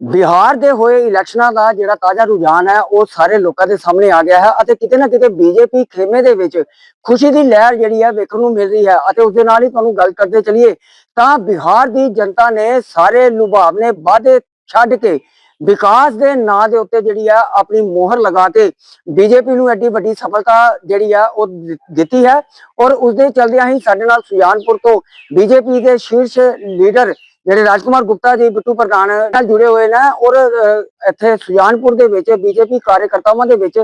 ਬਿਹਾਰ ਦੇ ਹੋਏ ਇਲੈਕਸ਼ਨਾਂ ਦਾ ਜਿਹੜਾ ਤਾਜ਼ਾ ਰੁਝਾਨ ਹੈ, ਉਹ ਸਾਰੇ ਲੋਕਾਂ ਦੇ ਸਾਹਮਣੇ ਆ ਗਿਆ ਹੈ ਅਤੇ ਕਿਤੇ ਨਾ ਕਿਤੇ ਬੀਜੇਪੀ ਖੇਮੇ ਦੇ ਵਿੱਚ ਖੁਸ਼ੀ ਦੀ ਲਹਿਰ ਜਿਹੜੀ ਹੈ ਵੇਖਣ ਨੂੰ ਮਿਲ ਰਹੀ ਹੈ ਅਤੇ ਉਸ ਦੇ ਨਾਲ ਹੀ ਤੁਹਾਨੂੰ ਗੱਲ ਕਰਦੇ ਚਲੀਏ ਤਾਂ ਬਿਹਾਰ ਦੀ ਜਨਤਾ ਨੇ ਸਾਰੇ ਲੁਭਾਵਨੇ ਵਾਅਦੇ ਛੱਡ ਕੇ ਵਿਕਾਸ ਦੇ ਨਾਂ ਦੇ ਉੱਤੇ ਜਿਹੜੀ ਆ ਆਪਣੀ ਮੋਹਰ ਲਗਾ ਕੇ ਬੀਜੇਪੀ ਨੂੰ ਐਡੀ ਵੱਡੀ ਸਫਲਤਾ ਜਿਹੜੀ ਆ ਉਹ ਦਿੱਤੀ ਹੈ ਔਰ ਉਸ ਦੇ ਚਲਦਿਆਂ ਹੀ ਸਾਡੇ ਨਾਲ ਸੁਜਾਨਪੁਰ ਤੋਂ ਬੀਜੇਪੀ ਦੇ ਸ਼ੀਰਸ਼ ਲੀਡਰ ਜਿਹੜੇ ਰਾਜਕੁਮਾਰ ਗੁਪਤਾ ਜੀ ਬਿੱਟੂ ਪ੍ਰਧਾਨ ਨਾਲ ਜੁੜੇ ਹੋਏ ਨੇ ਔਰ ਇੱਥੇ ਸੁਜਾਨਪੁਰ ਦੇ ਵਿੱਚ ਬੀਜੇਪੀ ਕਾਰਜਕਰਤਾਵਾਂ ਦੇ ਵਿੱਚ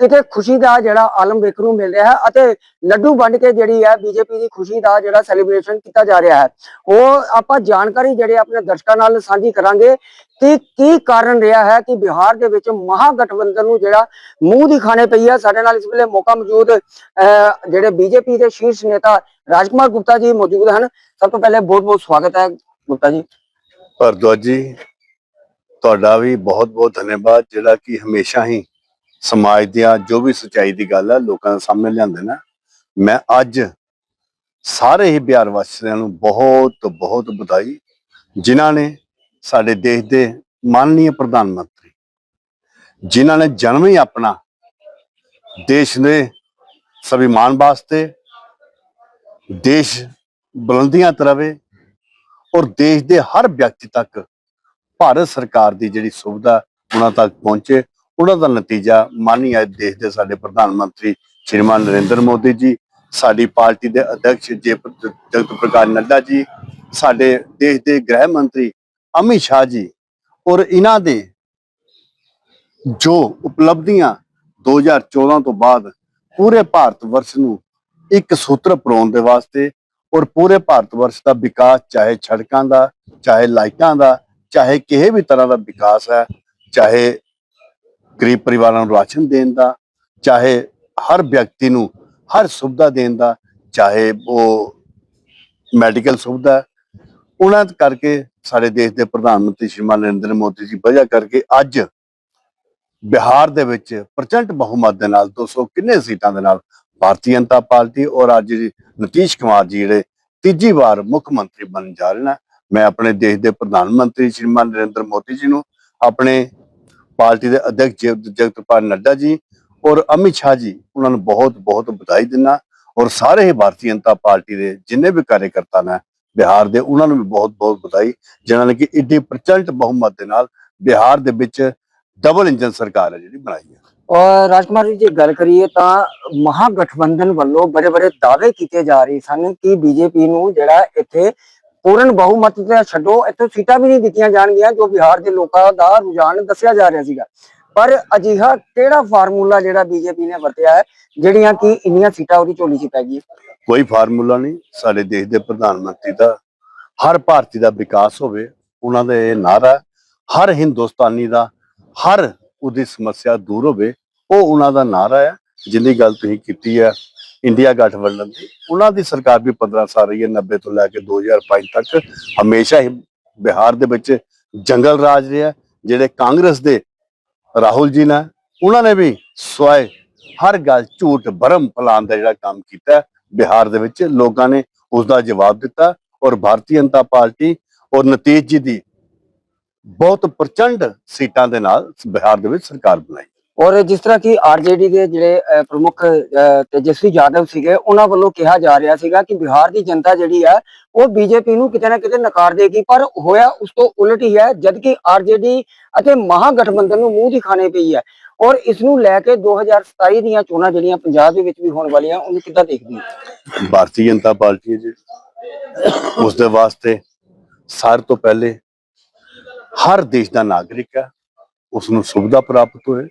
ਕਿਤੇ ਖੁਸ਼ੀ ਦਾ ਜਿਹੜਾ ਆਲਮ ਵੇਖਣ ਨੂੰ ਮਿਲ ਰਿਹਾ ਹੈ ਅਤੇ ਲੱਡੂ ਵੰਡ ਕੇ ਜਿਹੜੀ ਹੈ ਬੀਜੇਪੀ ਦੀ ਖੁਸ਼ੀ ਦਾ ਜਿਹੜਾ ਸੈਲੀਬ੍ਰੇਸ਼ਨ ਕੀਤਾ ਜਾ ਰਿਹਾ ਹੈ। ਉਹ ਆਪਾਂ ਜਾਣਕਾਰੀ ਜਿਹੜੇ ਆਪਣੇ ਦਰਸ਼ਕਾਂ ਨਾਲ ਸਾਂਝੀ ਕਰਾਂਗੇ ਕਿ ਕੀ ਕਾਰਨ ਰਿਹਾ ਹੈ ਕਿ ਬਿਹਾਰ ਦੇ ਵਿੱਚ ਮਹਾਗਠਬੰਧਨ ਨੂੰ ਜਿਹੜਾ ਮੂੰਹ ਦੀ ਖਾਣੇ ਪਈ ਹੈ। ਸਾਡੇ ਨਾਲ ਇਸ ਵੇਲੇ ਮੌਕਾ ਮੌਜੂਦ ਅਹ, ਜਿਹੜੇ ਬੀਜੇਪੀ ਦੇ ਸ਼ੀਰਸ਼ ਨੇਤਾ ਰਾਜਕੁਮਾਰ ਗੁਪਤਾ ਜੀ ਮੌਜੂਦ ਹਨ। ਸਭ ਤੋਂ ਪਹਿਲੇ ਬਹੁਤ ਬਹੁਤ ਸਵਾਗਤ ਹੈ। ਗੁਪਤਾ ਜੀ। ਭਰਦਵਾਜ ਜੀ, ਤੁਹਾਡਾ ਵੀ ਬਹੁਤ-ਬਹੁਤ ਧੰਨਵਾਦ, ਜਿਹੜਾ ਕਿ ਹਮੇਸ਼ਾ ਹੀ ਸਮਾਜ ਦੀਆਂ ਜੋ ਵੀ ਸਚਾਈ ਦੀ ਗੱਲ ਹੈ ਲੋਕਾਂ ਦੇ ਸਾਹਮਣੇ ਲਿਆਉਂਦੇ ਨਾ। ਮੈਂ ਅੱਜ ਸਾਰੇ ਹੀ ਬਿਹਾਰ ਵਾਸੀਆਂ ਨੂੰ ਬਹੁਤ ਬਹੁਤ ਵਧਾਈ, ਜਿਨ੍ਹਾਂ ਨੇ ਸਾਡੇ ਦੇਸ਼ ਦੇ ਮਾਨਨੀय ਪ੍ਰਧਾਨ ਮੰਤਰੀ, ਜਿਨ੍ਹਾਂ ਨੇ ਜਨਮ ਹੀ ਆਪਣਾ ਦੇਸ਼ ਦੇ ਸਵਿਮਾਨ ਵਾਸਤੇ, ਦੇਸ਼ ਬੁਲੰਦੀਆਂ ਤਰਵੇ ਔਰ ਦੇਸ਼ ਦੇ ਹਰ ਵਿਅਕਤੀ ਤੱਕ ਭਾਰਤ ਸਰਕਾਰ ਦੀ ਜਿਹੜੀ ਸੁਵਿਧਾ ਉਹਨਾਂ ਤੱਕ ਪਹੁੰਚੇ, ਉਹਨਾਂ ਦਾ ਨਤੀਜਾ ਮਾਨੀ ਅੱਜ ਦੇਸ਼ ਦੇ ਸਾਡੇ ਪ੍ਰਧਾਨ ਮੰਤਰੀ ਸ਼੍ਰੀਮਾਨ ਨਰਿੰਦਰ ਮੋਦੀ ਜੀ, ਸਾਡੀ ਪਾਰਟੀ ਦੇ ਅਧਿਕਸ਼ ਜੇ ਜਗਤ ਪ੍ਰਕਾਸ਼ ਨੱਡਾ ਜੀ, ਸਾਡੇ ਦੇਸ਼ ਦੇ ਗ੍ਰਹਿ ਮੰਤਰੀ ਅਮਿਤ ਸ਼ਾਹ ਜੀ ਔਰ ਇਹਨਾਂ ਦੇ ਜੋ ਉਪਲਬਧੀਆਂ 2014 ਤੋਂ ਬਾਅਦ ਪੂਰੇ ਭਾਰਤ ਵਰਸ਼ ਨੂੰ ਇੱਕ ਸੂਤਰ ਪਰੋਣ ਦੇ ਵਾਸਤੇ ਔਰ ਪੂਰੇ ਭਾਰਤ ਵਰਸ਼ ਦਾ ਵਿਕਾਸ ਚਾਹੇ ਸੜਕਾਂ ਦਾ ਚਾਹੇ ਲਾਈਟਾਂ ਦਾ ਚਾਹੇ ਕਿਸੇ ਵੀ ਤਰ੍ਹਾਂ ਦਾ ਵਿਕਾਸ ਹੈ ਚਾਹੇ ਗਰੀਬ ਪਰਿਵਾਰਾਂ ਨੂੰ ਰਾਸ਼ਨ ਦੇਣ ਦਾ ਚਾਹੇ ਹਰ ਵਿਅਕਤੀ ਨੂੰ ਹਰ ਸੁਵਿਧਾ ਦੇਣ ਦਾ ਚਾਹੇ ਉਹ ਮੈਡੀਕਲ ਸੁਵਿਧਾ ਹੈ, ਉਹਨਾਂ ਕਰਕੇ ਸਾਡੇ ਦੇਸ਼ ਦੇ ਪ੍ਰਧਾਨ ਮੰਤਰੀ ਸ਼੍ਰੀਮਾਨ ਨਰਿੰਦਰ ਮੋਦੀ ਜੀ ਵਜ੍ਹਾ ਕਰਕੇ ਅੱਜ ਬਿਹਾਰ ਦੇ ਵਿੱਚ ਪ੍ਰਚੰਡ ਬਹੁਮਤ ਦੇ ਨਾਲ 200 ਕਿੰਨੇ ਸੀਟਾਂ ਦੇ ਨਾਲ ਭਾਰਤੀ ਜਨਤਾ ਪਾਰਟੀ ਔਰ ਅੱਜ ਨਤੀਸ਼ ਕੁਮਾਰ ਜੀ ਜਿਹੜੇ ਤੀਜੀ ਵਾਰ ਮੁੱਖ ਮੰਤਰੀ ਬਣਨ ਜਾ ਰਹੇ ਨੇ। ਮੈਂ ਆਪਣੇ ਦੇਸ਼ ਦੇ ਪ੍ਰਧਾਨ ਮੰਤਰੀ ਸ਼੍ਰੀਮਾਨ ਨਰਿੰਦਰ ਮੋਦੀ ਜੀ ਨੂੰ, ਆਪਣੇ ਪਾਰਟੀ ਦੇ ਅਧਿਕਸ਼ ਜਗਤਪਾਲ ਨੱਡਾ ਜੀ ਔਰ ਅਮਿਤ ਸ਼ਾਹ ਜੀ, ਉਹਨਾਂ ਨੂੰ ਬਹੁਤ ਬਹੁਤ ਵਧਾਈ ਦਿੰਦਾ ਔਰ ਸਾਰੇ ਹੀ ਭਾਰਤੀ ਜਨਤਾ ਪਾਰਟੀ ਦੇ ਜਿੰਨੇ ਵੀ ਕਾਰਜਕਰਤਾ ਨੇ ਬਿਹਾਰ ਦੇ, ਉਹਨਾਂ ਨੂੰ ਵੀ ਬਹੁਤ ਬਹੁਤ ਵਧਾਈ, ਜਿਨ੍ਹਾਂ ਨੇ ਕਿ ਇੱਡੀ ਪ੍ਰਚੰਡ ਬਹੁਮਤ ਦੇ ਨਾਲ ਬਿਹਾਰ ਦੇ ਵਿੱਚ ਡਬਲ ਇੰਜਨ ਸਰਕਾਰ ਹੈ ਜਿਹੜੀ ਬਣਾਈ ਹੈ। ਔਰ ਰਾਜਕੁਮਾਰ ਜੀ, ਜੇ ਗੱਲ ਕਰੀਏ ਤਾਂ ਮਹਾਗਠਬੰਧਨ ਵੱਲੋਂ ਬੜੇ ਬੜੇ ਦਾਅਵੇ ਕੀਤੇ ਜਾ ਰਹੇ ਸਨ ਕਿ ਬੀਜੇਪੀ ਨੂੰ ਜਿਹੜਾ ਇੱਥੇ ਪੂਰਨ ਬਹੁਮਤ ਤੇ ਛੱਡੋ, ਇੱਥੇ ਸੀਟਾਂ ਵੀ ਨਹੀਂ ਦਿੱਤੀਆਂ ਜਾਣਗੀਆਂ, ਜੋ ਬਿਹਾਰ ਦੇ ਲੋਕਾਂ ਦਾ ਰੁਝਾਨ ਦੱਸਿਆ ਜਾ ਰਿਹਾ ਸੀਗਾ। ਪਰ ਅਜਿਹਾ ਕਿਹੜਾ ਫਾਰਮੂਲਾ ਜਿਹੜਾ ਬੀਜੇਪੀ ਨੇ ਵਰਤਿਆ ਹੈ, ਜਿਹੜੀਆਂ ਕਿ ਇੰਨੀਆਂ ਸੀਟਾਂ ਉਹਦੀ ਝੋਲੀ 'ਚ ਪੈ ਗਈ ਕੋਈ ਫਾਰਮੂਲਾ ਨਹੀਂ। ਸਾਡੇ ਦੇਸ਼ ਦੇ ਪ੍ਰਧਾਨ ਮੰਤਰੀ ਦਾ ਹਰ ਭਾਰਤੀ ਦਾ ਵਿਕਾਸ ਹੋਵੇ, ਉਹਨਾਂ ਦਾ ਇਹ ਨਾਰਾ ਹਰ ਹਿੰਦੁਸਤਾਨੀ ਦਾ, ਹਰ ਉਹਦੀ ਸਮੱਸਿਆ ਦੂਰ ਹੋਵੇ, ਉਹ ਉਹਨਾਂ ਦਾ ਨਾਰਾ ਹੈ, ਜਿੰਨੀ ਗੱਲ ਤੁਸੀਂ ਕੀਤੀ ਹੈ ਇੰਡੀਆ ਗਠਬੰਧਨ ਦੀ, ਉਹਨਾਂ ਦੀ ਸਰਕਾਰ ਵੀ 15 ਸਾਲ ਰਹੀ ਹੈ 90 ਤੋਂ ਲੈ ਕੇ 2005 ਤੱਕ ਹਮੇਸ਼ਾ ਹੀ ਬਿਹਾਰ ਦੇ ਵਿੱਚ ਜੰਗਲ ਰਾਜ ਰਿਹਾ ਜਿਹੜੇ ਕਾਂਗਰਸ ਦੇ ਰਾਹੁਲ ਜੀ ਨੇ, ਉਹਨਾਂ ਨੇ ਵੀ ਸਵਾਏ ਹਰ ਗੱਲ ਝੂਠ ਬਰਮ ਫੈਲਾਉਣ ਦਾ ਜਿਹੜਾ ਕੰਮ ਕੀਤਾ ਬਿਹਾਰ ਦੇ ਵਿੱਚ ਲੋਕਾਂ ਨੇ ਉਸ ਦਾ ਜਵਾਬ ਦਿੱਤਾ ਔਰ ਭਾਰਤੀ ਜਨਤਾ ਪਾਰਟੀ ਔਰ ਨਤੀਜ ਜੀ ਦੀ ਬਹੁਤ ਪ੍ਰਚੰਡ ਸੀਟਾਂ ਦੇ ਨਾਲ ਬਿਹਾਰ ਦੇ ਵਿੱਚ ਸਰਕਾਰ ਬਣਾਈ। ਔਰ ਜਿਸ ਤਰ੍ਹਾਂ ਕਿ ਆਰਜੇਡੀ ਦੇ ਜਿਹੜੇ ਪ੍ਰਮੁੱਖ ਤੇਜਸਵੀ ਯਾਦਵ ਸੀਗੇ ਉਹਨਾਂ ਵੱਲੋਂ ਕਿਹਾ ਜਾ ਰਿਹਾ ਸੀਗਾ ਕਿ ਬਿਹਾਰ ਦੀ ਜਨਤਾ ਜਿਹੜੀ ਹੈ ਉਹ ਬੀਜੇਪੀ ਨੂੰ ਕਿਤੇ ਨਾ ਕਿਤੇ ਨਕਾਰ ਦੇਗੀ ਪਰ ਹੋਇਆ ਉਸ ਤੋਂ ਉਲਟ ਹੀ ਹੈ ਜਦ ਕਿ ਆਰਜੇਡੀ ਅਤੇ ਮਹਾਗਠਬੰਧਨ ਨੂੰ ਮੂੰਹ ਦੀ ਖਾਣੇ ਪਈ ਹੈ। ਔਰ ਇਸ ਨੂੰ ਲੈ ਕੇ 2027 ਦੀਆਂ ਚੋਣਾਂ ਜਿਹੜੀਆਂ ਪੰਜਾਬ ਦੇ ਵਿੱਚ ਵੀ ਹੋਣ ਵਾਲੀਆਂ ਉਹਨੂੰ ਕਿੱਦਾਂ ਦੇਖਦੀ ਹੈ? ਭਾਰਤੀ ਜਨਤਾ ਪਾਰਟੀ ਜਿਹੜੀ ਉਸ ਦੇ ਵਾਸਤੇ ਸਾਰ ਤੋਂ ਪਹਿਲੇ ਹਰ ਦੇਸ਼ ਦਾ ਨਾਗਰਿਕ ਹੈ ਉਸ ਨੂੰ ਸੁਵਿਧਾ ਪ੍ਰਾਪਤ ਹੋਏ।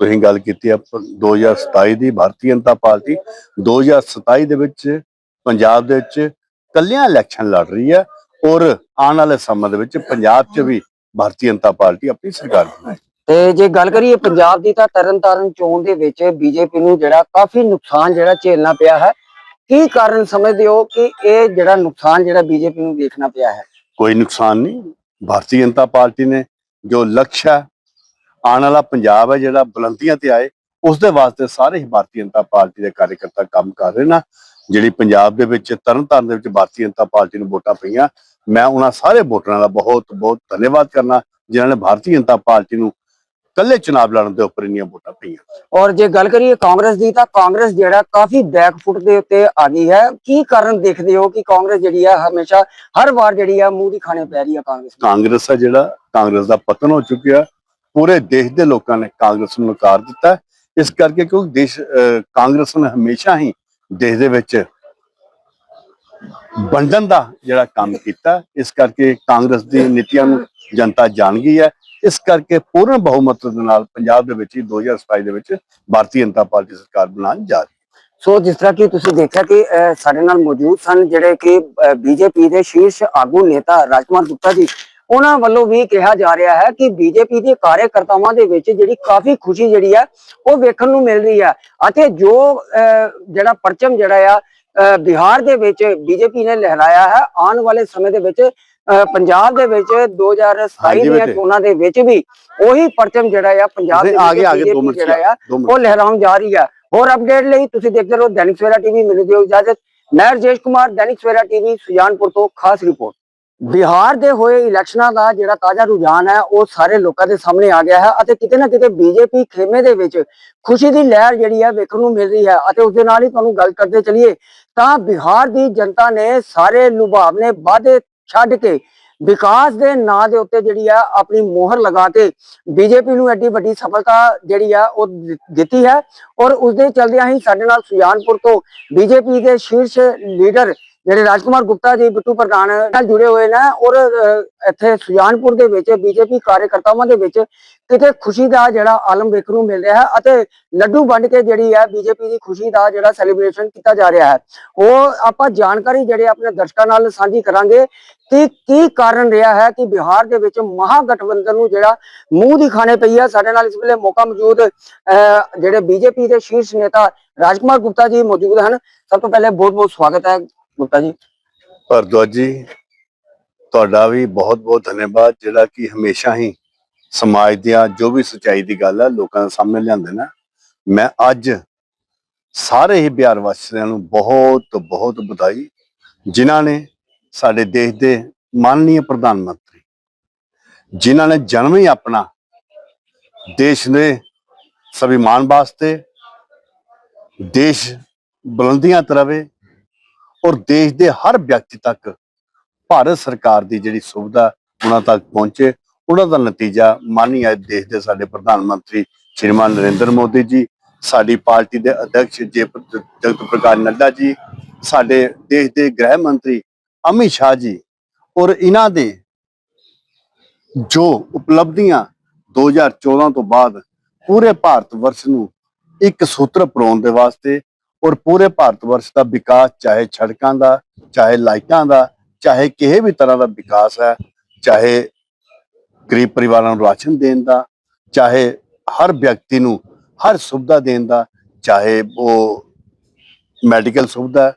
ਤੁਸੀਂ ਗੱਲ ਕੀਤੀ ਹੈ ਪ- 2027 ਦੀ ਭਾਰਤੀ ਜਨਤਾ ਪਾਰਟੀ। 2027 ਦੇ ਵਿੱਚ ਪੰਜਾਬ ਦੇ ਵਿੱਚ ਕੱਲਿਆਂ ਇਲੈਕਸ਼ਨ ਲੜ ਰਹੀ ਹੈ ਔਰ ਆਉਣ ਵਾਲੇ ਸਮੇਂ ਦੇ ਵਿੱਚ ਪੰਜਾਬ 'ਚ ਵੀ ਭਾਰਤੀ ਜਨਤਾ ਪਾਰਟੀ ਆਪਣੀ ਸਰਕਾਰ ਬਣਾਏ ਤੇ ਜੇ ਗੱਲ ਕਰੀਏ ਪੰਜਾਬ ਦੀ ਤਾਂ ਤਰਨਤਾਰਨ ਚੋਣ ਦੇ ਵਿੱਚ ਬੀਜੇਪੀ ਨੂੰ ਜਿਹੜਾ ਕਾਫੀ ਨੁਕਸਾਨ ਜਿਹੜਾ ਝੇਲਣਾ ਪਿਆ ਹੈ ਕੀ ਕਾਰਨ ਸਮਝਦੇ ਹੋ ਕਿ ਇਹ ਜਿਹੜਾ ਨੁਕਸਾਨ ਜਿਹੜਾ ਬੀਜੇਪੀ ਨੂੰ ਦੇਖਣਾ ਪਿਆ ਹੈ? ਕੋਈ ਨੁਕਸਾਨ ਨਹੀਂ। ਭਾਰਤੀ ਜਨਤਾ ਪਾਰਟੀ ਨੇ ਜੋ ਲਕਸ਼ ਹੈ, ਆਉਣ ਵਾਲਾ ਪੰਜਾਬ ਹੈ, ਜਿਹੜਾ ਬੁਲੰਦੀਆਂ ਤੇ ਆਏ ਉਸ ਦੇ ਵਾਸਤੇ ਸਾਰੇ ਹੀ ਭਾਰਤੀ ਜਨਤਾ ਪਾਰਟੀ ਦੇ ਕਾਰਜਕਰਤਾ ਕੰਮ ਕਰ ਰਹੇ ਨਾ। ਜਿਹੜੀ ਪੰਜਾਬ ਦੇ ਵਿੱਚ ਤਰਨਤਾਰਨ ਦੇ ਵਿੱਚ ਭਾਰਤੀ ਜਨਤਾ ਪਾਰਟੀ ਨੂੰ ਵੋਟਾਂ ਪਈਆਂ, ਮੈਂ ਉਹਨਾਂ ਸਾਰੇ ਵੋਟਰਾਂ ਦਾ ਬਹੁਤ ਬਹੁਤ ਧੰਨਵਾਦ ਕਰਨਾ, ਜਿਨ੍ਹਾਂ ਨੇ ਭਾਰਤੀ ਜਨਤਾ ਪਾਰਟੀ ਨੂੰ ਕੱਲੇ ਚੁਣਾਵ ਲੜਨ ਦੇ ਉੱਪਰ ਇੰਨੀਆਂ ਵੋਟਾਂ ਪਈਆਂ। ਔਰ ਜੇ ਗੱਲ ਕਰੀਏ ਕਾਂਗਰਸ ਦੀ ਤਾਂ ਕਾਂਗਰਸ ਜਿਹੜਾ ਕਾਫੀ ਬੈਕਫੁੱਟ ਦੇ ਉੱਤੇ ਆ ਗਈ ਹੈ। ਕੀ ਕਾਰਨ ਦੇਖਦੇ ਹੋ ਕਿ ਕਾਂਗਰਸ ਜਿਹੜੀ ਆ ਹਮੇਸ਼ਾ ਹਰ ਵਾਰ ਜਿਹੜੀ ਆ ਮੂੰਹ ਦੀ ਖਾਣੇ ਪੈ ਰਹੀ ਆ ਕਾਂਗਰਸ? ਕਾਂਗਰਸ ਆ ਜਿਹੜਾ ਕਾਂਗਰਸ ਦਾ ਪਤਨ ਹੋ ਚੁੱਕਿਆ। ਪੂਰੇ ਦੇਸ਼ ਦੇ ਲੋਕਾਂ ਨੇ ਕਾਂਗਰਸ ਨੂੰ ਨਕਾਰ ਦਿੱਤਾ। ਇਸ ਕਰਕੇ ਕਿਉਂਕਿ ਦੇਸ਼ ਕਾਂਗਰਸ ਨੇ ਹਮੇਸ਼ਾ ਹੀ ਦੇਸ਼ ਦੇ ਵਿੱਚ ਵੰਡਣ ਦਾ ਜਿਹੜਾ ਕੰਮ ਕੀਤਾ। ਇਸ ਕਰਕੇ ਕਾਂਗਰਸ ਦੀ ਨੀਤੀਆਂ ਨੂੰ ਜਨਤਾ ਜਾਣ ਗਈ ਹੈ। ਇਸ ਕਰਕੇ ਪੂਰਨ ਬਹੁਮਤ ਦੇ ਨਾਲ ਪੰਜਾਬ ਦੇ ਵਿੱਚ ਹੀ 2027 ਦੇ ਵਿੱਚ ਭਾਰਤੀ ਜਨਤਾ ਪਾਰਟੀ ਸਰਕਾਰ ਬਣਾਉਣ ਜਾ ਰਹੀ ਸੋ ਜਿਸ ਤਰ੍ਹਾਂ ਕਿ ਤੁਸੀਂ ਦੇਖਿਆ ਕਿ ਸਾਡੇ ਨਾਲ ਮੌਜੂਦ ਸਨ ਜਿਹੜੇ ਕਿ ਬੀਜੇਪੀ ਦੇ ਸ਼ੀਰਸ਼ ਆਗੂ ਨੇਤਾ ਰਾਜਕੁਮਾਰ ਗੁਪਤਾ ਜੀ। ਉਹਨਾਂ ਵੱਲੋਂ ਵੀ ਕਿਹਾ ਜਾ ਰਿਹਾ ਹੈ ਕਿ ਬੀਜੇਪੀ ਦੇ ਕਾਰਜਕਰਤਾਵਾਂ ਦੇ ਵਿੱਚ ਜਿਹੜੀ ਕਾਫੀ ਖੁਸ਼ੀ ਜਿਹੜੀ ਹੈ ਉਹ ਵੇਖਣ ਨੂੰ ਮਿਲ ਰਹੀ ਹੈ। ਅਤੇ ਜੋ ਅਹ, ਜਿਹੜਾ ਪਰਚਮ ਜਿਹੜਾ ਆ ਬਿਹਾਰ ਦੇ ਵਿੱਚ ਬੀਜੇਪੀ ਨੇ ਲਹਿਰਾਇਆ ਹੈ। ਆਉਣ ਵਾਲੇ ਸਮੇਂ ਦੇ ਵਿੱਚ ਪੰਜਾਬ ਦੇ ਵਿੱਚ 2027 ਹਾਂਜੀ ਦੀਆਂ। ਚੋਣਾਂ ਦੇ ਵਿੱਚ ਵੀ ਉਹੀ ਪਰਚਮ ਜਿਹੜਾ ਆ ਪੰਜਾਬ ਦੇ ਆਗੇ ਆਗੇ 2 BJP ਮਿੰਟ ਜਿਹੜਾ ਆ ਉਹ ਲਹਿਰਾਉਣ ਜਾ ਰਹੀ ਹੈ ਹੋਰ ਅਪਡੇਟ ਲਈ ਤੁਸੀਂ ਦੇਖਦੇ ਰਹੋ ਦੈਨਿਕ ਸਵੇਰਾ ਟੀਵੀ ਮੈਨੂੰ ਦਿਓ ਇਜਾਜ਼ਤ। ਮੈਂ ਰਜੇਸ਼ ਕੁਮਾਰ ਦੈਨਿਕ ਸਵੇਰਾ ਟੀਵੀ ਸੁਜਾਨਪੁਰ ਤੋਂ ਖਾਸ ਰਿਪੋਰਟ। ਬਿਹਾਰ ਦੇ ਹੋਏ ਇਲੈਕਸ਼ਨਾਂ ਦਾ ਜਿਹੜਾ ਤਾਜ਼ਾ ਰੁਝਾਨ ਹੈ, ਉਹ ਸਾਰੇ ਲੋਕਾਂ ਦੇ ਸਾਹਮਣੇ ਆ ਗਿਆ ਹੈ ਅਤੇ ਕਿਤੇ ਨਾ ਕਿਤੇ ਬੀਜੇਪੀ ਖੇਮੇ ਦੇ ਵਿੱਚ ਖੁਸ਼ੀ ਦੀ ਲਹਿਰ ਜਿਹੜੀ ਹੈ ਵੇਖਣ ਨੂੰ ਮਿਲ ਰਹੀ ਹੈ ਅਤੇ ਉਸ ਦੇ ਨਾਲ ਹੀ ਤੁਹਾਨੂੰ ਗੱਲ ਕਰਦੇ ਚਲੀਏ ਤਾਂ ਬਿਹਾਰ ਦੀ ਜਨਤਾ ਨੇ ਸਾਰੇ ਲੁਭਾਵਨੇ ਵਾਅਦੇ ਛੱਡ ਕੇ ਵਿਕਾਸ ਦੇ ਨਾਂ ਦੇ ਉੱਤੇ ਜਿਹੜੀ ਆ ਆਪਣੀ ਮੋਹਰ ਲਗਾ ਕੇ ਬੀਜੇਪੀ ਨੂੰ ਐਡੀ ਵੱਡੀ ਸਫਲਤਾ ਜਿਹੜੀ ਆ ਉਹ ਦਿੱਤੀ ਹੈ ਔਰ ਉਸ ਦੇ ਚਲਦਿਆਂ ਹੀ ਸਾਡੇ ਨਾਲ ਸੁਜਾਨਪੁਰ ਤੋਂ ਬੀਜੇਪੀ ਦੇ ਸ਼ੀਰਸ਼ ਲੀਡਰ ਜਿਹੜੇ ਰਾਜਕੁਮਾਰ ਗੁਪਤਾ ਜੀ ਬਿੱਟੂ ਪ੍ਰਧਾਨ ਨਾਲ ਜੁੜੇ ਹੋਏ ਨੇ ਔਰ ਇੱਥੇ ਸੁਜਾਨਪੁਰ ਦੇ ਵਿੱਚ ਬੀਜੇਪੀ ਕਾਰਜਕਰਤਾਵਾਂ ਦੇ ਵਿੱਚ ਕਿਤੇ ਖੁਸ਼ੀ ਦਾ ਜਿਹੜਾ ਆਲਮ ਵੇਖਣ ਨੂੰ ਮਿਲ ਰਿਹਾ ਹੈ ਅਤੇ ਲੱਡੂ ਵੰਡ ਕੇ ਜਿਹੜੀ ਹੈ ਬੀਜੇਪੀ ਦੀ ਖੁਸ਼ੀ ਦਾ ਜਿਹੜਾ ਸੈਲੀਬ੍ਰੇਸ਼ਨ ਕੀਤਾ ਜਾ ਰਿਹਾ ਹੈ। ਉਹ ਆਪਾਂ ਜਾਣਕਾਰੀ ਜਿਹੜੇ ਆਪਣੇ ਦਰਸ਼ਕਾਂ ਨਾਲ ਸਾਂਝੀ ਕਰਾਂਗੇ ਕਿ ਕੀ ਕਾਰਨ ਰਿਹਾ ਹੈ ਕਿ ਬਿਹਾਰ ਦੇ ਵਿੱਚ ਮਹਾਗਠਬੰਧਨ ਨੂੰ ਜਿਹੜਾ ਮੂੰਹ ਦੀ ਪਈ ਹੈ। ਸਾਡੇ ਨਾਲ ਇਸ ਵੇਲੇ ਮੌਕਾ ਮੌਜੂਦ ਅਹ, ਜਿਹੜੇ ਬੀਜੇਪੀ ਦੇ ਸ਼ੀਰਸ਼ ਨੇਤਾ ਰਾਜਕੁਮਾਰ ਗੁਪਤਾ ਜੀ ਮੌਜੂਦ ਹਨ। ਸਭ ਤੋਂ ਪਹਿਲੇ ਬਹੁਤ ਬਹੁਤ ਸਵਾਗਤ ਹੈ। ਗੁਪਤਾ ਜੀ। ਭਰਦਵਾਜ ਜੀ ਤੁਹਾਡਾ ਵੀ ਬਹੁਤ-ਬਹੁਤ ਧੰਨਵਾਦ, ਜਿਹੜਾ ਕਿ ਹਮੇਸ਼ਾ ਹੀ ਸਮਾਜ ਦੀਆਂ ਜੋ ਵੀ ਸੱਚਾਈ ਦੀ ਗੱਲ ਹੈ ਲੋਕਾਂ ਦੇ ਸਾਹਮਣੇ ਲਿਆਉਂਦੇ ਨਾ। ਮੈਂ ਅੱਜ ਸਾਰੇ ਹੀ ਬਿਹਾਰ ਵਾਸੀਆਂ ਨੂੰ ਬਹੁਤ ਬਹੁਤ ਵਧਾਈ, ਜਿਨ੍ਹਾਂ ਨੇ ਸਾਡੇ ਦੇਸ਼ ਦੇ ਮਾਨਨੀय ਪ੍ਰਧਾਨ ਮੰਤਰੀ, ਜਿਨ੍ਹਾਂ ਨੇ ਜਨਮ ਹੀ ਆਪਣਾ ਦੇਸ਼ ਦੇ ਸਭਿਮਾਨ ਵਾਸਤੇ, ਦੇਸ਼ ਬੁਲੰਦੀਆਂ ਤਰਵੇ ਔਰ ਦੇਸ਼ ਦੇ ਹਰ ਵਿਅਕਤੀ ਤੱਕ ਭਾਰਤ ਸਰਕਾਰ ਦੀ ਜਿਹੜੀ ਸੁਵਿਧਾ ਉਹਨਾਂ ਤੱਕ ਪਹੁੰਚੇ, ਉਹਨਾਂ ਦਾ ਨਤੀਜਾ ਮਾਨੀ ਅੱਜ ਦੇਸ਼ ਦੇ ਸਾਡੇ ਪ੍ਰਧਾਨ ਮੰਤਰੀ ਸ਼੍ਰੀਮਾਨ ਨਰਿੰਦਰ ਮੋਦੀ ਜੀ, ਸਾਡੀ ਪਾਰਟੀ ਦੇ ਅਧਿਕਸ਼ ਜੇ ਜਗਤ ਪ੍ਰਕਾਸ਼ ਨੱਡਾ ਜੀ, ਸਾਡੇ ਦੇਸ਼ ਦੇ ਗ੍ਰਹਿ ਮੰਤਰੀ ਅਮਿਤ ਸ਼ਾਹ ਜੀ ਔਰ ਇਹਨਾਂ ਦੇ ਜੋ ਉਪਲਬਧੀਆਂ 2014 ਤੋਂ ਬਾਅਦ ਪੂਰੇ ਭਾਰਤ ਵਰਸ਼ ਨੂੰ ਇੱਕ ਸੂਤਰ ਪਰੋਣ ਦੇ ਵਾਸਤੇ ਔਰ ਪੂਰੇ ਭਾਰਤ ਵਰਸ਼ ਦਾ ਵਿਕਾਸ ਚਾਹੇ ਸੜਕਾਂ ਦਾ, ਚਾਹੇ ਲਾਈਟਾਂ ਦਾ, ਚਾਹੇ ਕਿਸੇ ਵੀ ਤਰ੍ਹਾਂ ਦਾ ਵਿਕਾਸ ਹੈ, ਚਾਹੇ ਗਰੀਬ ਪਰਿਵਾਰਾਂ ਨੂੰ ਰਾਸ਼ਨ ਦੇਣ ਦਾ, ਚਾਹੇ ਹਰ ਵਿਅਕਤੀ ਨੂੰ ਹਰ ਸੁਵਿਧਾ ਦੇਣ ਦਾ, ਚਾਹੇ ਉਹ ਮੈਡੀਕਲ ਸੁਵਿਧਾ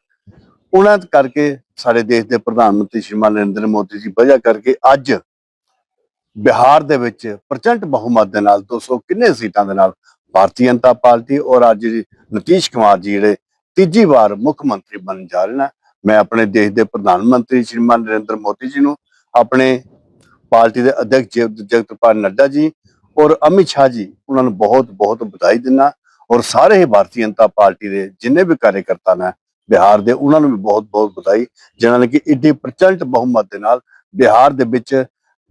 ਉਹਨਾਂ ਕਰਕੇ ਸਾਡੇ ਦੇਸ਼ ਦੇ ਪ੍ਰਧਾਨ ਮੰਤਰੀ ਸ਼੍ਰੀਮਾਨ ਨਰਿੰਦਰ ਮੋਦੀ ਜੀ ਵਜ੍ਹਾ ਕਰਕੇ ਅੱਜ ਬਿਹਾਰ ਦੇ ਵਿੱਚ ਪ੍ਰਚੰਡ ਬਹੁਮਤ ਦੇ ਨਾਲ 200 ਕਿੰਨੇ ਸੀਟਾਂ ਦੇ ਨਾਲ ਭਾਰਤੀ ਜਨਤਾ ਪਾਰਟੀ ਔਰ ਅੱਜ ਨਤੀਸ਼ ਕੁਮਾਰ ਜੀ ਜਿਹੜੇ ਤੀਜੀ ਵਾਰ ਮੁੱਖ ਮੰਤਰੀ ਬਣਨ ਜਾ ਰਹੇ ਨੇ। ਮੈਂ ਆਪਣੇ ਦੇਸ਼ ਦੇ ਪ੍ਰਧਾਨ ਮੰਤਰੀ ਸ਼੍ਰੀਮਾਨ ਨਰਿੰਦਰ ਮੋਦੀ ਜੀ ਨੂੰ, ਆਪਣੇ ਪਾਰਟੀ ਦੇ ਅਧਿਕਸ਼ ਜਗਤਪਾਲ ਨੱਡਾ ਜੀ ਔਰ ਅਮਿਤ ਸ਼ਾਹ ਜੀ, ਉਹਨਾਂ ਨੂੰ ਬਹੁਤ ਬਹੁਤ ਵਧਾਈ ਦਿੰਦਾ ਔਰ ਸਾਰੇ ਹੀ ਭਾਰਤੀ ਜਨਤਾ ਪਾਰਟੀ ਦੇ ਜਿੰਨੇ ਵੀ ਕਾਰਜਕਰਤਾ ਨੇ ਬਿਹਾਰ ਦੇ, ਉਹਨਾਂ ਨੂੰ ਵੀ ਬਹੁਤ ਬਹੁਤ ਵਧਾਈ, ਜਿਨ੍ਹਾਂ ਨੇ ਕਿ ਇੱਡੀ ਪ੍ਰਚੰਡ ਬਹੁਮਤ ਦੇ ਨਾਲ ਬਿਹਾਰ ਦੇ ਵਿੱਚ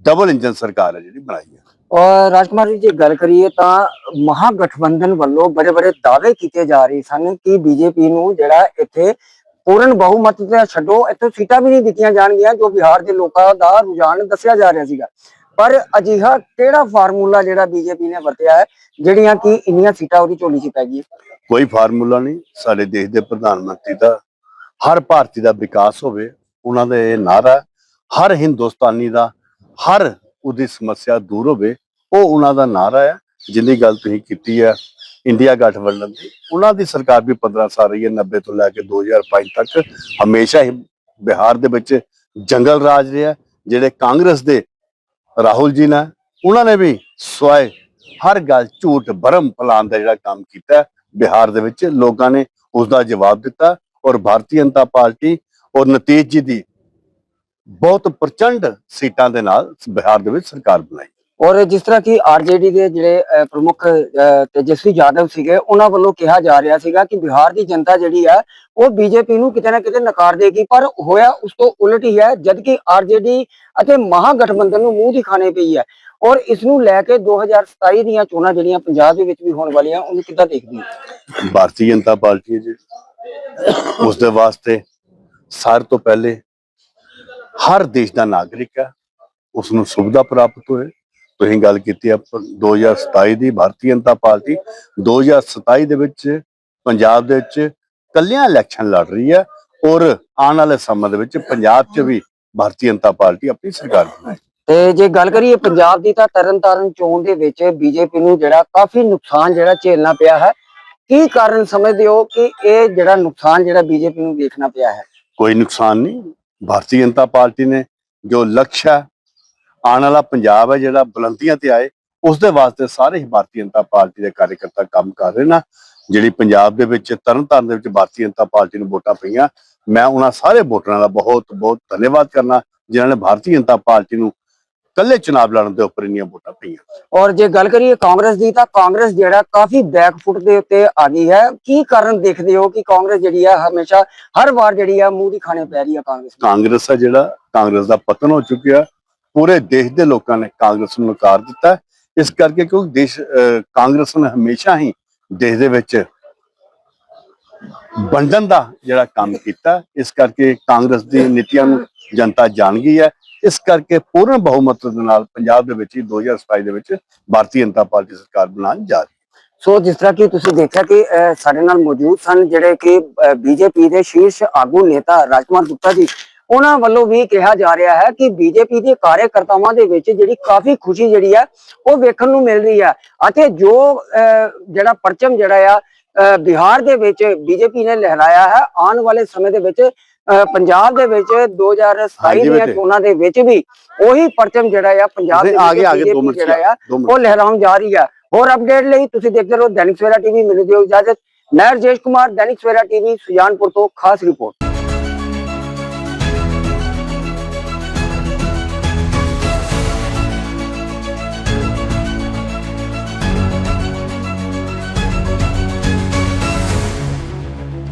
ਡਬਲ ਇੰਜਨ ਸਰਕਾਰ ਹੈ ਜਿਹੜੀ ਬਣਾਈ ਹੈ। ਔਰ ਰਾਜਕੁਮਾਰ ਜੀ, ਜੇ ਗੱਲ ਕਰੀਏ ਤਾਂ ਮਹਾਗਠਬੰਧਨ ਵੱਲੋਂ ਬੜੇ ਬੜੇ ਦਾਅਵੇ ਕੀਤੇ ਜਾ ਰਹੇ ਸਨ ਕਿ ਬੀਜੇਪੀ ਨੂੰ ਜਿਹੜਾ ਇੱਥੇ ਪੂਰਨ ਬਹੁਮਤ ਤੇ ਛੱਡੋ, ਇੱਥੇ ਸੀਟਾਂ ਵੀ ਨਹੀਂ ਦਿੱਤੀਆਂ ਜਾਣਗੀਆਂ, ਜੋ ਬਿਹਾਰ ਦੇ ਲੋਕਾਂ ਦਾ ਰੁਝਾਨ ਦੱਸਿਆ ਜਾ ਰਿਹਾ ਸੀਗਾ। ਪਰ ਅਜਿਹਾ ਕਿਹੜਾ ਫਾਰਮੂਲਾ ਜਿਹੜਾ ਬੀਜੇਪੀ ਨੇ ਵਰਤਿਆ ਹੈ, ਜਿਹੜੀਆਂ ਕਿ ਇੰਨੀਆਂ ਸੀਟਾਂ ਉਹਦੀ ਝੋਲੀ 'ਚ ਪੈ ਗਈ ਕੋਈ ਫਾਰਮੂਲਾ ਨਹੀਂ। ਸਾਡੇ ਦੇਸ਼ ਦੇ ਪ੍ਰਧਾਨ ਮੰਤਰੀ ਦਾ ਹਰ ਭਾਰਤੀ ਦਾ ਵਿਕਾਸ ਹੋਵੇ, ਉਹਨਾਂ ਦਾ ਇਹ ਨਾਰਾ ਹਰ ਹਿੰਦੁਸਤਾਨੀ ਦਾ, ਹਰ ਉਹਦੀ ਸਮੱਸਿਆ ਦੂਰ ਹੋਵੇ ਉਹ ਉਹਨਾਂ ਦਾ ਨਾਰਾ ਹੈ ਜਿੰਨੀ ਗੱਲ ਤੁਸੀਂ ਕੀਤੀ ਹੈ ਇੰਡੀਆ ਗਠਬੰਧਨ ਦੀ, ਉਹਨਾਂ ਦੀ ਸਰਕਾਰ ਵੀ 15 ਸਾਲ ਰਹੀ ਹੈ 90 ਤੋਂ ਲੈ ਕੇ 2005 ਤੱਕ ਹਮੇਸ਼ਾ ਹੀ ਬਿਹਾਰ ਦੇ ਵਿੱਚ ਜੰਗਲ ਰਾਜ ਰਿਹਾ, ਜਿਹੜੇ ਕਾਂਗਰਸ ਦੇ ਰਾਹੁਲ ਜੀ ਨੇ, ਉਹਨਾਂ ਨੇ ਵੀ ਸਵਾਏ ਹਰ ਗੱਲ ਝੂਠ ਬਰਮ ਫੈਲਾਉਣ ਦਾ ਜਿਹੜਾ ਕੰਮ ਕੀਤਾ ਬਿਹਾਰ ਦੇ ਵਿੱਚ, ਲੋਕਾਂ ਨੇ ਉਸ ਦਾ ਜਵਾਬ ਦਿੱਤਾ ਔਰ ਭਾਰਤੀ ਜਨਤਾ ਪਾਰਟੀ ਔਰ ਨਤੀਜ ਜੀ ਦੀ ਬਹੁਤ ਪ੍ਰਚੰਡ ਸੀਟਾਂ ਦੇ ਨਾਲ ਬਿਹਾਰ ਦੇ ਵਿੱਚ ਸਰਕਾਰ ਬਣਾਈ। ਔਰ ਜਿਸ ਤਰ੍ਹਾਂ ਕਿ ਆਰਜੇਡੀ ਦੇ ਜਿਹੜੇ ਪ੍ਰਮੁੱਖ ਅਹ, ਤੇਜਸਵੀ ਯਾਦਵ ਸੀਗੇ ਉਹਨਾਂ ਵੱਲੋਂ ਕਿਹਾ ਜਾ ਰਿਹਾ ਸੀਗਾ ਕਿ ਬਿਹਾਰ ਦੀ ਜਨਤਾ ਜਿਹੜੀ ਹੈ ਉਹ ਬੀਜੇਪੀ ਨੂੰ ਕਿਤੇ ਨਾ ਕਿਤੇ ਨਕਾਰ ਦੇਗੀ ਪਰ ਹੋਇਆ ਉਸ ਤੋਂ ਉਲਟ ਹੀ ਹੈ ਜਦ ਆਰਜੇਡੀ ਅਤੇ ਮਹਾਗਠਬੰਧਨ ਨੂੰ ਮੂੰਹ ਦਿਖਾਣੇ ਪਈ ਹੈ। ਔਰ ਇਸ ਨੂੰ ਲੈ ਕੇ 2027 ਦੀਆਂ ਚੋਣਾਂ ਜਿਹੜੀਆਂ ਪੰਜਾਬ ਦੇ ਵਿੱਚ ਵੀ ਹੋਣ ਵਾਲੀਆਂ ਉਹਨੂੰ ਕਿੱਦਾਂ ਦੇਖਦੀ ਹੈ? ਭਾਰਤੀ ਜਨਤਾ ਪਾਰਟੀ ਜਿਹੜੀ ਉਸ ਦੇ ਵਾਸਤੇ ਸਾਰੇ ਤੋਂ ਪਹਿਲੇ ਹਰ ਦੇਸ਼ ਦਾ ਨਾਗਰਿਕ ਹੈ। ਉਸ ਨੂੰ ਸੁਵਿਧਾ ਪ੍ਰਾਪਤ ਹੋਏ। ਤੁਸੀਂ ਗੱਲ ਕੀਤੀ ਪ- 2027 ਦੀ ਭਾਰਤੀ ਜਨਤਾ ਪਾਰਟੀ 2027 ਦੇ ਵਿੱਚ ਪੰਜਾਬ ਦੇ ਵਿੱਚ ਕੱਲਿਆਂ ਇਲੈਕਸ਼ਨ ਲੜ ਰਹੀ ਹੈ ਔਰ ਆਉਣ ਵਾਲੇ ਸਮੇਂ ਦੇ ਵਿੱਚ ਪੰਜਾਬ 'ਚ ਵੀ ਭਾਰਤੀ ਜਨਤਾ ਪਾਰਟੀ ਆਪਣੀ ਸਰਕਾਰ ਬਣਾਏ ਤੇ ਜੇ ਗੱਲ ਕਰੀਏ ਪੰਜਾਬ ਦੀ ਤਾਂ ਤਰਨਤਾਰਨ ਚੋਣ ਦੇ ਵਿੱਚ ਬੀਜੇਪੀ ਨੂੰ ਜਿਹੜਾ ਕਾਫੀ ਨੁਕਸਾਨ ਜਿਹੜਾ ਝੇਲਣਾ ਪਿਆ ਹੈ ਕੀ ਕਾਰਨ ਸਮਝਦੇ ਹੋ ਕਿ ਇਹ ਜਿਹੜਾ ਨੁਕਸਾਨ ਜਿਹੜਾ ਬੀਜੇਪੀ ਨੂੰ ਦੇਖਣਾ ਪਿਆ ਹੈ? ਕੋਈ ਨੁਕਸਾਨ ਨਹੀਂ। ਭਾਰਤੀ ਜਨਤਾ ਪਾਰਟੀ ਨੇ ਜੋ ਲਕਸ਼ ਹੈ ਆਉਣ ਵਾਲਾ ਪੰਜਾਬ ਹੈ ਜਿਹੜਾ ਬੁਲੰਦੀਆਂ ਤੇ ਆਏ ਉਸ ਦੇ ਵਾਸਤੇ ਸਾਰੇ ਹੀ ਭਾਰਤੀ ਜਨਤਾ ਪਾਰਟੀ ਦੇ ਕਾਰਜਕਰਤਾ ਕੰਮ ਕਰ ਰਹੇ ਨਾ। ਜਿਹੜੀ ਪੰਜਾਬ ਦੇ ਵਿੱਚ ਤਰਨਤਾਰਨ ਦੇ ਵਿੱਚ ਭਾਰਤੀ ਜਨਤਾ ਪਾਰਟੀ ਨੂੰ ਵੋਟਾਂ ਪਈਆਂ ਮੈਂ ਉਹਨਾਂ ਸਾਰੇ ਵੋਟਰਾਂ ਦਾ ਬਹੁਤ ਬਹੁਤ ਧੰਨਵਾਦ ਕਰਨਾ ਜਿਨ੍ਹਾਂ ਨੇ ਭਾਰਤੀ ਜਨਤਾ ਪਾਰਟੀ ਨੂੰ ਕੱਲੇ ਚੁਣਾਵ ਲੜਨ ਦੇ ਉੱਪਰ ਇੰਨੀਆਂ ਵੋਟਾਂ ਪਈਆਂ। ਔਰ ਜੇ ਗੱਲ ਕਰੀਏ ਕਾਂਗਰਸ ਦੀ ਤਾਂ ਕਾਂਗਰਸ ਜਿਹੜਾ ਕਾਫੀ ਬੈਕਫੁੱਟ ਦੇ ਉੱਤੇ ਆ ਗਈ ਹੈ। ਕੀ ਕਾਰਨ ਦੇਖਦੇ ਹੋ ਕਿ ਕਾਂਗਰਸ ਜਿਹੜੀ ਹੈ ਹਮੇਸ਼ਾ ਹਰ ਵਾਰ ਜਿਹੜੀ ਹੈ ਮੂੰਹ ਦੀ ਖਾਣੇ ਪੈ ਰਹੀ ਹੈ ਕਾਂਗਰਸ? ਕਾਂਗਰਸ ਹੈ ਜਿਹੜਾ ਕਾਂਗਰਸ ਦਾ ਪਤਨ ਹੋ ਚੁੱਕਿਆ। ਪੂਰੇ ਦੇਸ਼ ਦੇ ਲੋਕਾਂ ਨੇ ਕਾਂਗਰਸ ਨੂੰ ਨਕਾਰ ਦਿੱਤਾ ਇਸ ਕਰਕੇ ਕਿਉਂਕਿ ਦੇਸ਼ ਕਾਂਗਰਸ ਨੇ ਹਮੇਸ਼ਾ ਹੀ ਦੇਸ਼ ਦੇ ਵਿੱਚ ਵੰਡਣ ਦਾ ਜਿਹੜਾ ਕੰਮ ਕੀਤਾ ਇਸ ਕਰਕੇ ਕਾਂਗਰਸ ਦੀ ਨੀਤੀਆਂ ਨੂੰ ਜਨਤਾ ਜਾਣ ਗਈ ਹੈ। ਇਸ ਕਰਕੇ ਪੂਰਨ ਬਹੁਮਤ ਦੇ ਨਾਲ ਪੰਜਾਬ ਦੇ ਵਿੱਚ ਹੀ 2027 ਦੇ ਵਿੱਚ ਭਾਰਤੀ ਜਨਤਾ ਪਾਰਟੀ ਸਰਕਾਰ ਬਣਾਉਣ ਜਾ ਰਹੀ ਸੋ ਜਿਸ ਤਰ੍ਹਾਂ ਕਿ ਤੁਸੀਂ ਦੇਖਿਆ ਕਿ ਸਾਡੇ ਨਾਲ ਮੌਜੂਦ ਸਨ ਜਿਹੜੇ ਕਿ ਬੀਜੇਪੀ ਦੇ ਸ਼ੀਰਸ਼ ਆਗੂ ਨੇਤਾ ਰਾਜਕੁਮਾਰ ਗੁਪਤਾ ਜੀ ਉਹਨਾਂ ਵੱਲੋਂ ਵੀ ਕਿਹਾ ਜਾ ਰਿਹਾ ਹੈ ਕਿ ਬੀਜੇਪੀ ਦੇ ਕਾਰਜਕਰਤਾਵਾਂ ਦੇ ਵਿੱਚ ਜਿਹੜੀ ਕਾਫੀ ਖੁਸ਼ੀ ਜਿਹੜੀ ਹੈ ਉਹ ਵੇਖਣ ਨੂੰ ਮਿਲ ਰਹੀ ਹੈ। ਅਤੇ ਜੋ ਜਿਹੜਾ ਪਰਚਮ ਜਿਹੜਾ ਆ ਬਿਹਾਰ ਦੇ ਵਿੱਚ ਬੀਜੇਪੀ ਨੇ ਲਹਿਰਾਇਆ ਹੈ ਆਉਣ ਵਾਲੇ ਸਮੇਂ ਦੇ ਵਿੱਚ ਪੰਜਾਬ ਦੇ ਵਿੱਚ 2027 ਹਾਂਜੀ ਦੀਆਂ। ਚੋਣਾਂ ਦੇ ਵਿੱਚ ਵੀ ਉਹੀ ਪਰਚਮ ਜਿਹੜਾ ਆ ਪੰਜਾਬ ਦੇ ਆਗੇ ਆਗੇ 2 BJP ਮਿੰਟ ਜਿਹੜਾ ਉਹ ਲਹਿਰਾਉਣ ਜਾ ਰਹੀ ਹੈ। ਹੋਰ ਅਪਡੇਟ ਲਈ ਤੁਸੀਂ ਦੇਖਦੇ ਰਹੋ ਦੈਨਿਕ ਸਵੇਰਾ ਟੀਵੀ ਮੈਨੂੰ ਦਿਓ ਇਜਾਜ਼ਤ। ਮੈਂ ਰਜੇਸ਼ ਕੁਮਾਰ ਦੈਨਿਕ ਸਵੇਰਾ ਟੀਵੀ ਸੁਜਾਨਪੁਰ ਤੋਂ ਖਾਸ ਰਿਪੋਰਟ।